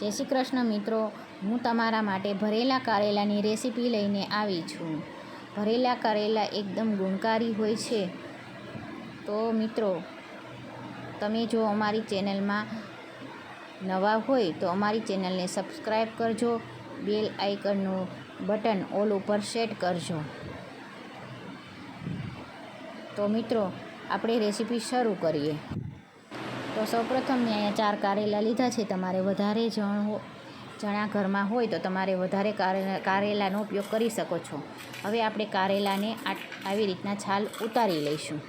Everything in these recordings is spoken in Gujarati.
જય શ્રી કૃષ્ણ મિત્રો. હું તમારા માટે ભરેલા કારેલાની રેસીપી લઈને આવી છું. ભરેલા કારેલા એકદમ ગુણકારી હોય છે. તો મિત્રો, તમે જો અમારી ચેનલમાં નવા હોય તો અમારી ચેનલને સબસ્ક્રાઈબ કરજો. બેલ આઇકનનું બટન ઓલ ઉપર સેટ કરજો. તો મિત્રો, આપણે રેસીપી શરૂ કરીએ. તો સૌપ્રથમ મેં અહીંયા ચાર કારેલા લીધા છે. તમારે વધારે જણ જણા ઘરમાં હોય તો તમારે વધારે કારે- કારેલાનો ઉપયોગ કરી શકો છો. હવે આપણે કારેલાને આવી રીતના છાલ ઉતારી લઈશું.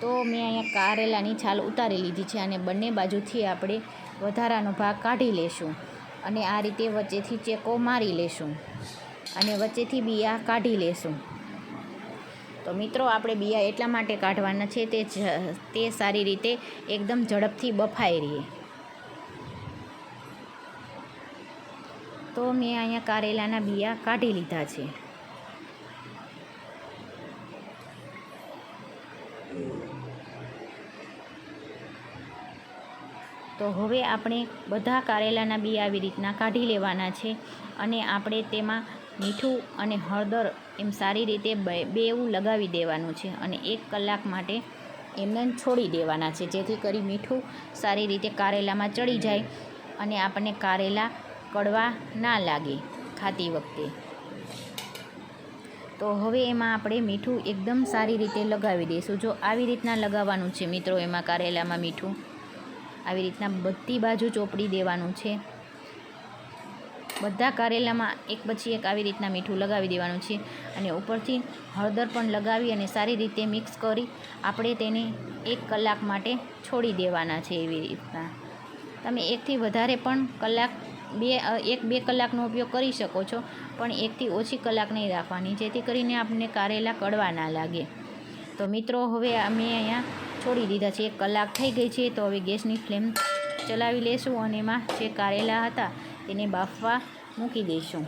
તો મેં અહીંયા કારેલાની છાલ ઉતારી લીધી છે અને બંને બાજુથી આપણે વધારાનો ભાગ કાઢી લેશું અને આ રીતે વચ્ચેથી ચેકો મારી લેશું અને વચ્ચેથી બિયા કાઢી લેશું. તો મિત્રો, આપણે બિયા એટલા માટે કાઢવાના છે તે તે સારી રીતે એકદમ ઝડપથી બફાઈ રહીએ. તો મેં અહીંયા કારેલાના બિયા કાઢી લીધા છે. તો હવે આપણે બધા કારેલાના બી આવી રીતના કાઢી લેવાના છે અને આપણે તેમાં મીઠું અને હળદર એમ સારી રીતે બેવું લગાવી દેવાનું છે અને એક કલાક માટે એમને છોડી દેવાના છે. જેથી કરી મીઠું સારી રીતે કારેલામાં ચડી જાય અને આપણને કારેલા કડવા ના લાગે ખાતી વખતે. તો હવે એમાં આપણે મીઠું એકદમ સારી રીતે લગાવી દઈશું. જો આવી રીતના લગાવવાનું છે મિત્રો, એમાં કારેલામાં મીઠું આવી રીતના બધી બાજુ ચોપડી દેવાનું છે. બધા કારેલામાં એક પછી એક આવી રીતના મીઠું લગાવી દેવાનું છે અને ઉપરથી હળદર પણ લગાવી અને સારી રીતે મિક્સ કરી આપણે તેને એક કલાક માટે છોડી દેવાના છે એવી રીતના. તમે એકથી વધારે પણ કલાક બે, એક, બે કલાકનો ઉપયોગ કરી શકો છો, પણ એકથી ઓછી કલાક નહીં રાખવાની, જેથી કરીને આપણને કારેલા કડવા ના લાગે. તો મિત્રો, હવે અમે અહીંયા છોડી દીધા છે. એક કલાક થઈ ગઈ છે, તો હવે ગેસની ફ્લેમ ચલાવી લેશું અને એમાં જે કારેલા હતા તેને બાફવા મૂકી દઈશું.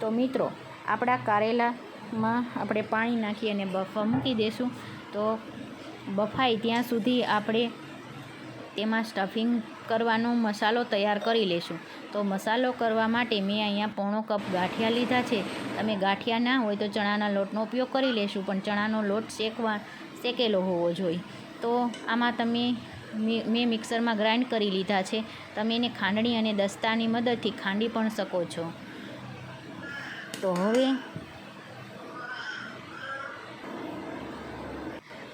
તો મિત્રો, આપણા કારેલામાં આપણે પાણી નાખી અને બફવા મૂકી દઈશું. તો બફાય ત્યાં સુધી આપણે તેમાં સ્ટફિંગ કરવાનો મસાલો તૈયાર કરી લેશું. તો મસાલો કરવા માટે મેં અહીંયા પોણો કપ ગાંઠિયા લીધા છે. તમે ગાંઠિયા ના હોય તો ચણાના લોટનો ઉપયોગ કરી લેશું, પણ ચણાનો લોટ શેકવા, શેકેલો હોવો જોઈએ. તો આમાં તમે મેં મિક્સરમાં ગ્રાઇન્ડ કરી લીધા છે. તમે એને ખાંડણી અને દસ્તાની મદદથી ખાંડી પણ શકો છો. તો હવે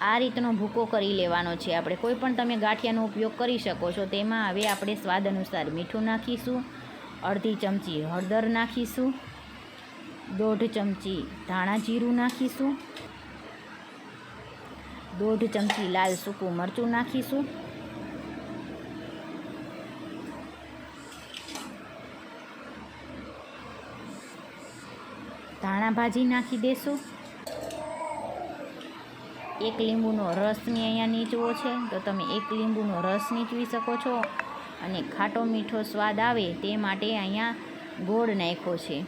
આ રીતનો ભૂકો કરી લેવાનો છે આપણે. કોઈ પણ તમે ગાંઠિયાનો ઉપયોગ કરી શકો છો. તેમાં હવે આપણે સ્વાદ અનુસાર મીઠું નાખીશું, અડધી ચમચી હળદર નાખીશું, દોઢ ચમચી ધાણા જીરું નાખીશું, દોઢ ચમચી લાલ સૂકું મરચું નાખીશું ધાણા ભાજી નાખી દેશું. એક લીંબુનો રસ મેં અહીંયા નીચવો છે. તો તમે એક લીંબુનો રસ નીચવી શકો છો અને ખાટો મીઠો સ્વાદ આવે તે માટે અહીંયા ગોળ નાખ્યો છે.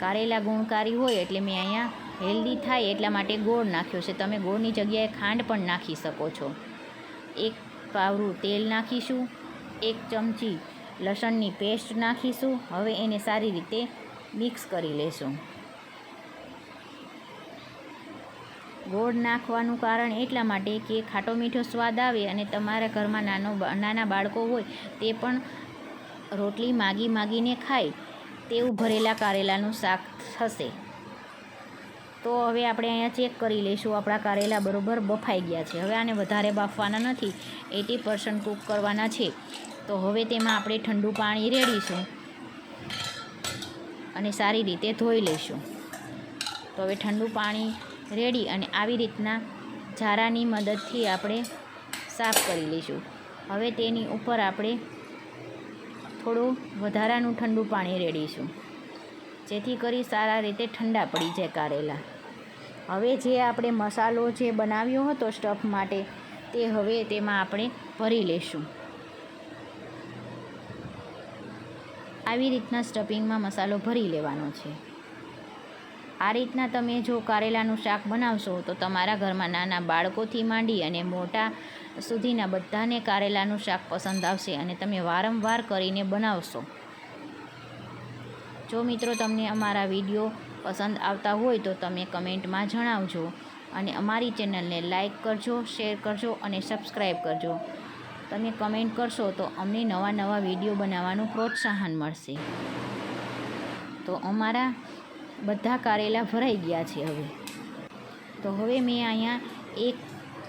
કારેલા ગુણકારી હોય એટલે મેં અહીંયા હેલ્ધી થાય એટલા માટે ગોળ નાખ્યો છે. તમે ગોળની જગ્યાએ ખાંડ પણ નાખી શકો છો. એક પાવરું તેલ નાખીશું. એક ચમચી લસણની પેસ્ટ નાખીશું. હવે એને સારી રીતે મિક્સ કરી લેશું. ગોળ નાખવાનું કારણ એટલા માટે કે ખાટો મીઠો સ્વાદ આવે અને તમારા ઘરમાં નાનો નાના બાળકો હોય તે પણ રોટલી માગી માગીને ખાય તેવું ભરેલા કારેલાનું શાક થશે. તો હવે આપણે અહીંયા ચેક કરી લઈશું આપણા કારેલા બરોબર બફાઈ ગયા છે. હવે આને વધારે બાફવાના નથી. એટી પર્સન્ટ કૂક કરવાના છે. તો હવે તેમાં આપણે ઠંડુ પાણી રેડીશું અને સારી રીતે ધોઈ લઈશું. તો હવે ઠંડુ પાણી રેડી અને આવી રીતના ઝારાની મદદથી આપણે સાફ કરી લઈશું. હવે તેની ઉપર આપણે થોડું વધારાનું ઠંડુ પાણી રેડીશું. જેથી કરી સારા રીતે ઠંડા પડી જાય કારેલા. હવે જે આપણે મસાલો જે બનાવ્યો હતો સ્ટફ માટે, તે હવે તેમાં આપણે ભરી લઈશું. આવી રીતના સ્ટફિંગમાં મસાલો ભરી લેવાનો છે. આ રીતના તમે જો કારેલાનું શાક બનાવશો, તો તમારા ઘરમાં નાના બાળકોથી માંડી અને મોટા સુધીના બધાને કારેલાનું શાક પસંદ આવશે અને તમે વારંવાર કરીને બનાવશો. જો મિત્રો તમને અમારા વીડિયો પસંદ આવતા હોય, તો તમે કમેન્ટમાં જણાવજો અને અમારી ચેનલને લાઈક કરજો, શેર કરજો અને સબસ્ક્રાઈબ કરજો. તમે કમેન્ટ કરશો, તો અમને નવા નવા વીડિયો બનાવવાનું પ્રોત્સાહન મળશે. તો અમારા બધા કારેલા ભરાઈ ગયા છે હવે. તો હવે મેં અહીંયા એક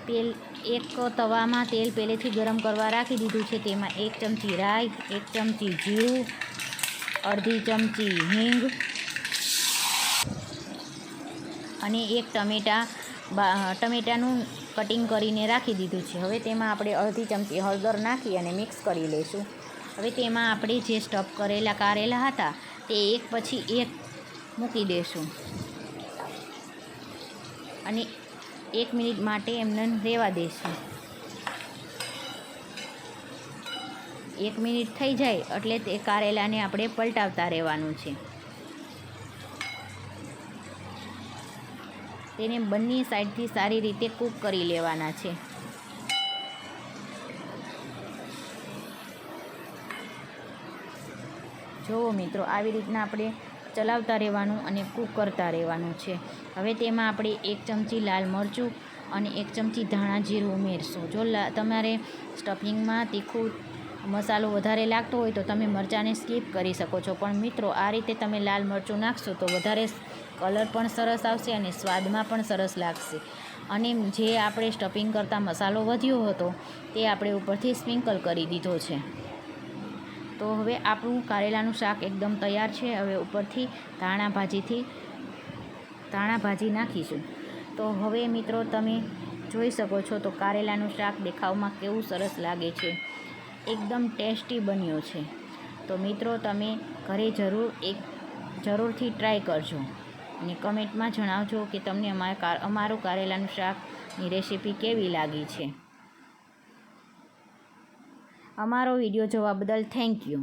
તેલ એક તવામાં તેલ પહેલેથી ગરમ કરવા રાખી દીધું છે. તેમાં એક ચમચી રાઈ, એક ચમચી જીરું, અડધી ચમચી હિંગ અને એક ટમેટાં ટમેટાનું કટિંગ કરીને રાખી દીધું છે. હવે તેમાં આપણે અડધી ચમચી હળદર નાખી અને મિક્સ કરી લઈશું. હવે તેમાં આપણે જે સ્ટફ કરેલા કારેલા હતા તે એક પછી એક મૂકી દેશું. અને એક મિનિટ માટે એમને રહેવા દેશું. એક મિનિટ થઈ જાય એટલે તે કારેલાને આપણે પલટાવતા રહેવાનું છે. તેને બંને સાઈડથી સારી રીતે કૂક કરી લેવાના છે. જુઓ મિત્રો, આવી રીતના આપણે ચલાવતા રહેવાનું અને કૂક કરતા રહેવાનું છે. હવે તેમાં આપણે એક ચમચી લાલ મરચું અને એક ચમચી ધાણા જીરું ઉમેરશું. જો તમારે સ્ટફિંગમાં તીખું મસાલો વધારે લાગતો હોય તો તમે મરચાંને સ્કીપ કરી શકો છો. પણ મિત્રો, આ રીતે તમે લાલ મરચું નાખશો તો વધારે કલર પણ સરસ આવશે અને સ્વાદમાં પણ સરસ લાગશે. અને જે આપણે સ્ટફિંગ કરતાં મસાલો વધ્યો હતો તે આપણે ઉપરથી સ્પ્રિંકલ કરી દીધો છે. તો હવે આપણું કારેલાનું શાક એકદમ તૈયાર છે. હવે ઉપરથી ધાણા ભાજીથી ધાણા ભાજી નાખીશું. તો હવે મિત્રો તમે જોઈ શકો છો તો કારેલાનું શાક દેખાવમાં કેવું સરસ લાગે છે. એકદમ ટેસ્ટી બન્યો છે. તો મિત્રો તમે ઘરે જરૂર એક જરૂરથી ટ્રાય કરજો. અને કમેન્ટમાં જણાવજો કે તમને અમારા અમારું કારેલાનું શાકની રેસીપી કેવી લાગી છે. અમારો વીડિયો જોવા બદલ થેન્ક યુ